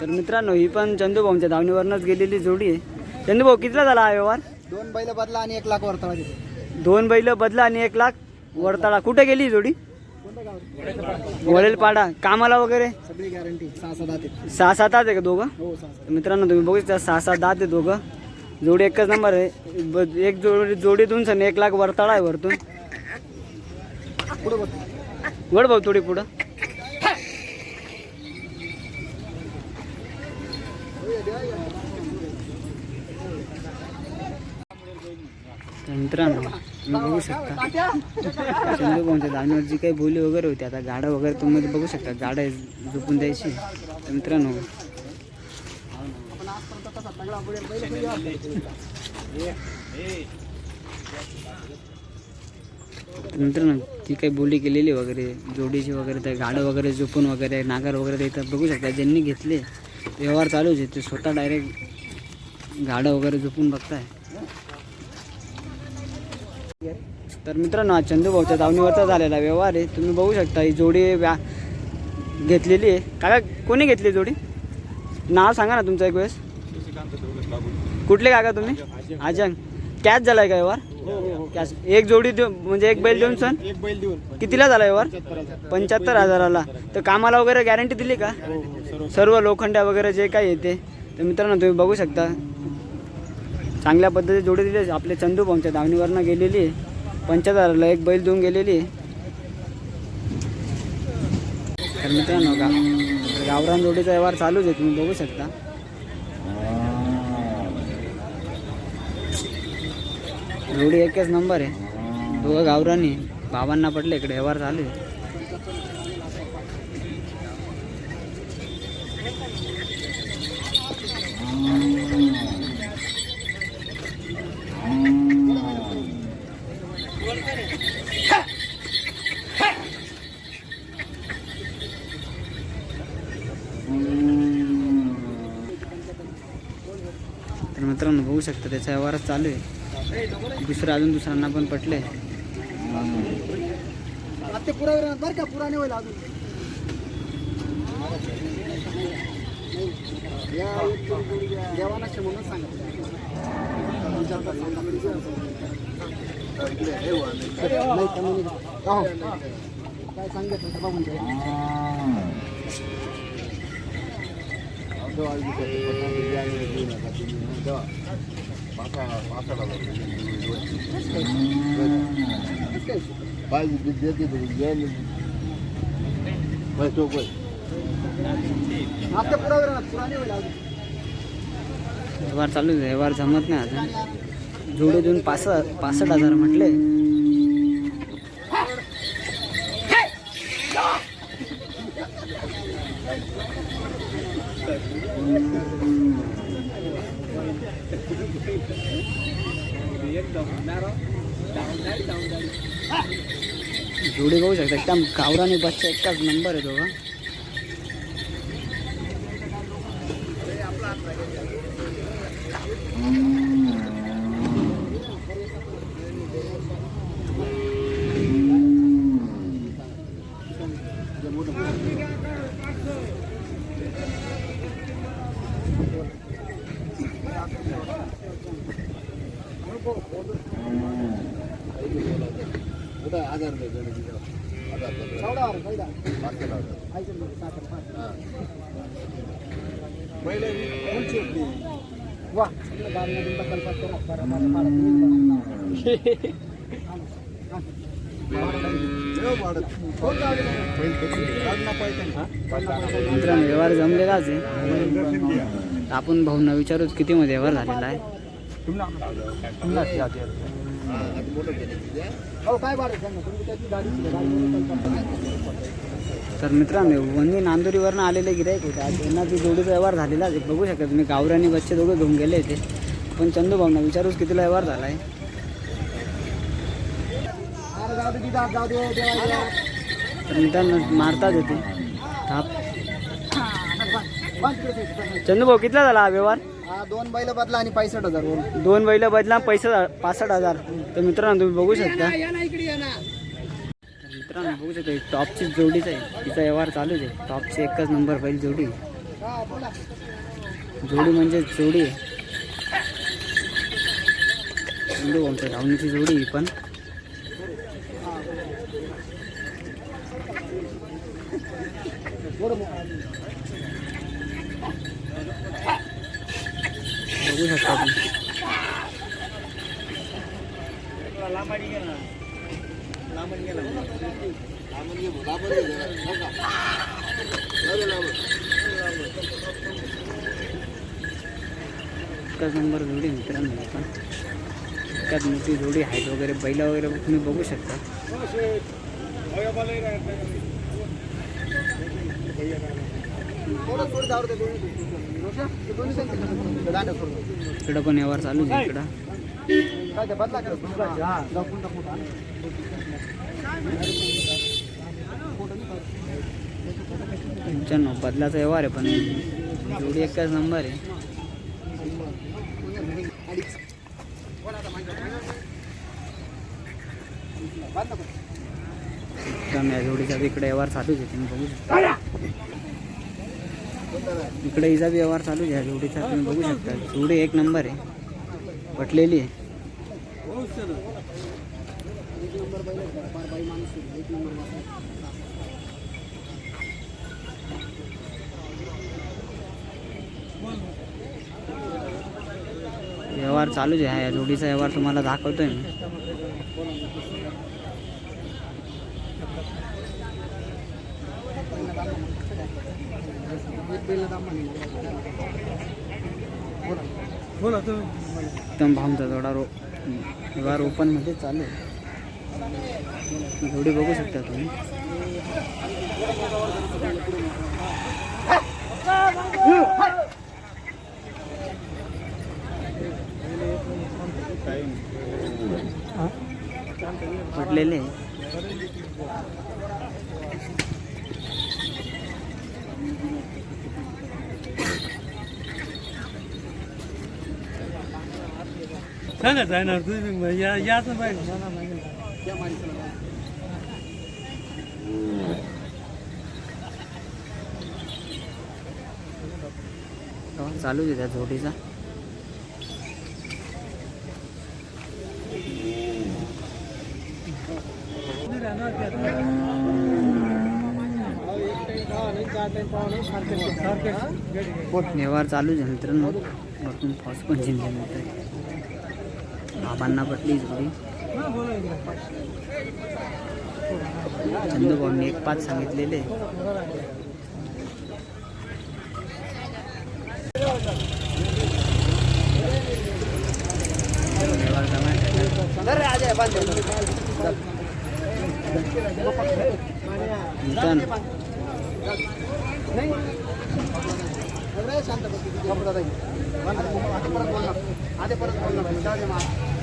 तर मित्रांनो ही पण चंदू भाऊंच्या धावणीवरनंच गेलेली जोडी आहे. चंदू भाऊ कितीला झाला हा व्यवहार? दोन बैल बदला आणि एक लाख वरताळा देतो दोन बैल बदला आणि एक लाख वरताळा. कुठे गेली ही जोडी? वडेल पाडा कामाला वगैरे? सगळी गॅरंटी सहा सात आते सहा सात आहे का दोघं? हो सहा सात मित्रांनो तुम्ही बघू शकता सहा सात ते दोघं. जोडी एकच नंबर आहे. ब- एक जोडी जोडीतून सण एक लाख वरताळा आहे वरतून. पुढे बघ वड भाऊ थोडी पुढं. मित्रांनो तुम्ही बघू शकता. चंदू भाऊंच्या जी काही बोली वगैरे होती आता गाडं वगैरे तुम्ही म्हणजे बघू शकता गाडा झोपून द्यायची तर मित्रांनो मित्रांनो ती काही बोली केलेली वगैरे जोडीची वगैरे ते गाडं वगैरे झोपून वगैरे नागर वगैरे ते तर बघू शकता ज्यांनी घेतले व्यवहार चालूच आहे ते स्वतः डायरेक्ट गाडं वगैरे झोपून बघताय. तर मित्रांनो हा चंदूभाऊच्या दावणीवरचा झालेला व्यवहार आहे. तुम्ही बघू शकता ही जोडी व्या घेतलेली आहे. काका कोणी घेतली जोडी? नाव सांगा ना तुमचं एक वेळेस. कुठले काका तुम्ही? अजंग कॅच झालाय का व्यवहार? कॅश एक जोडी देऊ म्हणजे एक बैल देऊन सण? एक बैल देऊन कितीला झाला व्यवहार? पंच्याहत्तर हजाराला. तर कामाला वगैरे गॅरंटी दिली का? सर्व लोखंड्या वगैरे जे काही येते तर मित्रांनो तुम्ही बघू शकता. चांगल्या पद्धतीने जोडी दिली. आपले चंदू भाऊंच्या दावणीवरनं गेलेली. आहे एक बैल देऊन गेलेली. तर मित्रांनो गा गावरान जोडीचा व्यवहार चालूच आहे तुम्ही बघू शकता. जोडी एकच नंबर आहे. दोघं गावरानी बाबांना पडले इकडे व्यवहार चालू आहे. तर मित्रांनो बघू शकता त्याचा व्यवहारच चालू आहे. दुसरं अजून दुसऱ्यांना पण पटले आता ते हो. काय सांगितलं तर आता पुरा व्यवहार चालू आहे व्यवहार जमत नाही अजून जोडे देऊन पास पासष्ट हजार म्हटले जोडी बघू शकता. एकदम गावरानी बसचा एकटाच नंबर आहे दोघा. मित्रांनो व्यवहार जमलेलाच आहे. आपण भाऊंना विचारूच किती मध्ये व्यवहार झालेला आहे? तर मित्रांनो वंदी नांदुरीवरनं आलेले गिरायक होते. आज त्यांना ती जोडीचा व्यवहार झालेला आहे. बघू शकता तुम्ही आणि बच्चे दोघे घेऊन गेले ते पण चंदू भाऊंना विचारूच कितीला व्यवहार झाला आहे तर मित्रांनो मारताच होते. चंदू भाऊ कितीला झाला हा व्यवहार? हा दोन बैल बदला आणि पैसष्ट हजार वरून दोन बैल बदला पैसे पासष्ट हजार. तर मित्रांनो तुम्ही बघू शकता. तर मित्रांनो बघू शकता ही टॉपची जोडीच आहे. तिचा व्यवहार चालूच आहे. टॉपची एकच नंबर पहिली जोडी. बोला. जोडी म्हणजे जोडी. आहे चंदू भाऊच्या धावणीची जोडी ही पण. बोल. बघू शकता तुम्ही एकच नंबर जोडी मित्रांनो ही इतकाच मोठी जोडी आहेत वगैरे बैला वगैरे तुम्ही बघू शकता. इकडं पण व्यवहार चालू आहे इकडं. काय बदलाचा व्यवहार आहे पण जोडी एकच नंबर आहे. अडीच या जोडीचा इकडे व्यवहार चालूच आहे तुम्ही बघू शकता. इकडे हिचा व्यवहार चालूच आहे. या जोडीचा तुम्ही बघू शकता. जोडी एक नंबर आहे. पटलेली आहे. आहे. व्यवहार चालूच आहे. या जोडीचा व्यवहार तुम्हाला दाखवतोय मी. एकदम भामचा जोडा रो व्यवहार ओपनमध्ये चालू आहे. जोडी बघू शकता तुम्ही. पटलेले सांगत आहे ना तुम्ही या याच पाहिजे चालू माणसाला आहे त्या जोडीचा. व्यवहार चालूच आहे मित्रांनो वरतून पाऊस पण जिंकले मिळतोय बाबांना पटली जोडी चंदूभाऊंनी एक पाच सांगितलेले. अरे, शांत आधी दादा आधी परत बोलणार.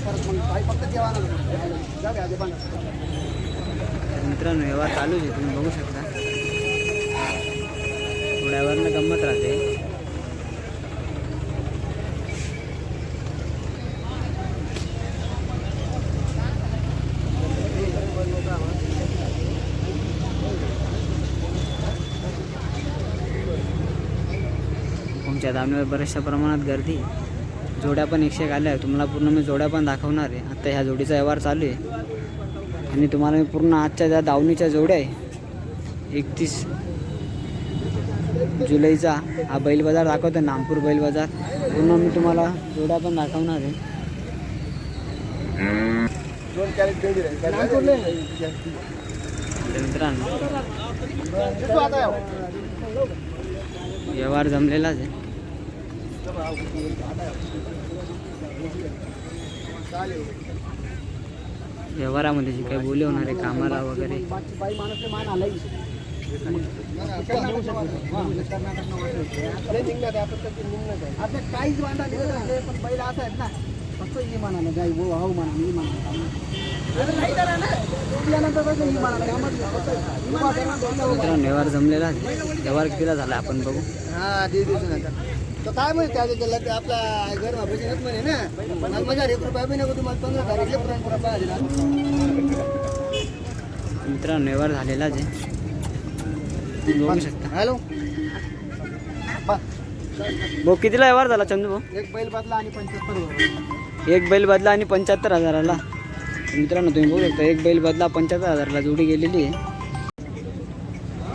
आता परत फक्त मित्रांनो व्यवहार चालूच आहे तुम्ही बघू शकता थोड्यावरनं गंमत राहते तुमच्या दावणीवर बऱ्याचशा प्रमाणात गर्दी आहे. जोड्या पण एकशे एक आल्या. तुम्हाला पूर्ण मी जोड्या पण दाखवणार आहे. आता ह्या जोडीचा व्यवहार चालू आहे. आणि तुम्हाला मी पूर्ण आजच्या ज्या दावणीच्या जोड्या आहे एकतीस जुलैचा हा बैल बाजार दाखवतो नागपूर बैल बाजार. पूर्ण मी तुम्हाला जोड्या पण दाखवणार आहे. मित्रांनो व्यवहार जमलेलाच आहे. व्यवहारामध्ये जी काही बोली होणार आहे कामाला वगैरे. आता काहीच वांदा नाही पण बैल आहेत ना फक्त ही म्हणाला गाई म्हणा मी व्यवहार जमलेला आहे. व्यवहार कितीला झाला आपण बघू. हा दीड दिवसानंतर. तर काय माहिती त्याच्या केलं ते आपला घर वापरायचं म्हणे ना. मला माझ्या एक रुपया बी नको तुम्हाला पंधरा तारीखला पुरण पुरा पाहिजे मित्रांनो व्यवहार झालेलाच आहे. तुम्ही बघू शकता. हॅलो. भाऊ कितीला व्यवहार झाला चंदू भाऊ? एक बैल बदला आणि पंच्याहत्तर एक बैल बदला आणि पंच्याहत्तर हजाराला. मित्रांनो तुम्ही बघू शकता एक बैल बदला पंच्याहत्तर हजाराला जोडी गेलेली आहे.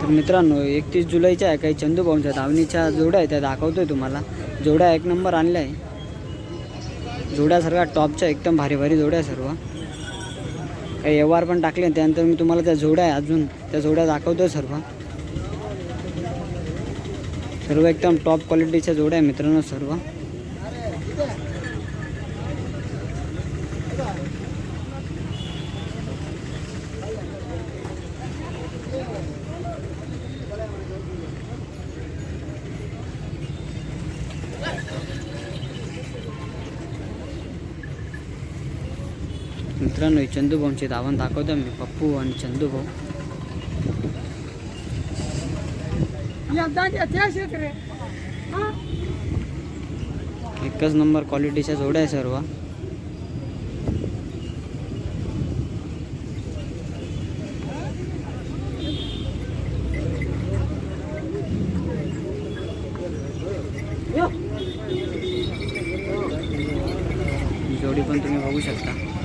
तर मित्रांनो एकतीस जुलैच्या आहे काही चंदू भाऊंच्या धावणीच्या जोड्या आहेत त्या दाखवतोय तुम्हाला. जोड्या एक नंबर आणल्या आहे. जोड्या सर्व टॉपच्या एकदम भारी भारी जोड्या आहे सर्व. काही व्यवहार पण टाकले त्यानंतर मी तुम्हाला त्या जोड्या आहे अजून त्या जोड्या दाखवतोय सर्व. सर्व एकदम टॉप क्वालिटीच्या जोड्या आहे मित्रांनो सर्व. मित्रांनो चंदू भाऊंची धावण दाखवतो मी पप्पू आणि चंदू भाऊ एकच नंबर क्वालिटीच्या जोड्या आहे सर्व जोडी पण तुम्ही बघू शकता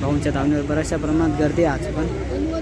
पाहुणच्या धावणीवर बऱ्याचशा प्रमाणात गर्दी आज पण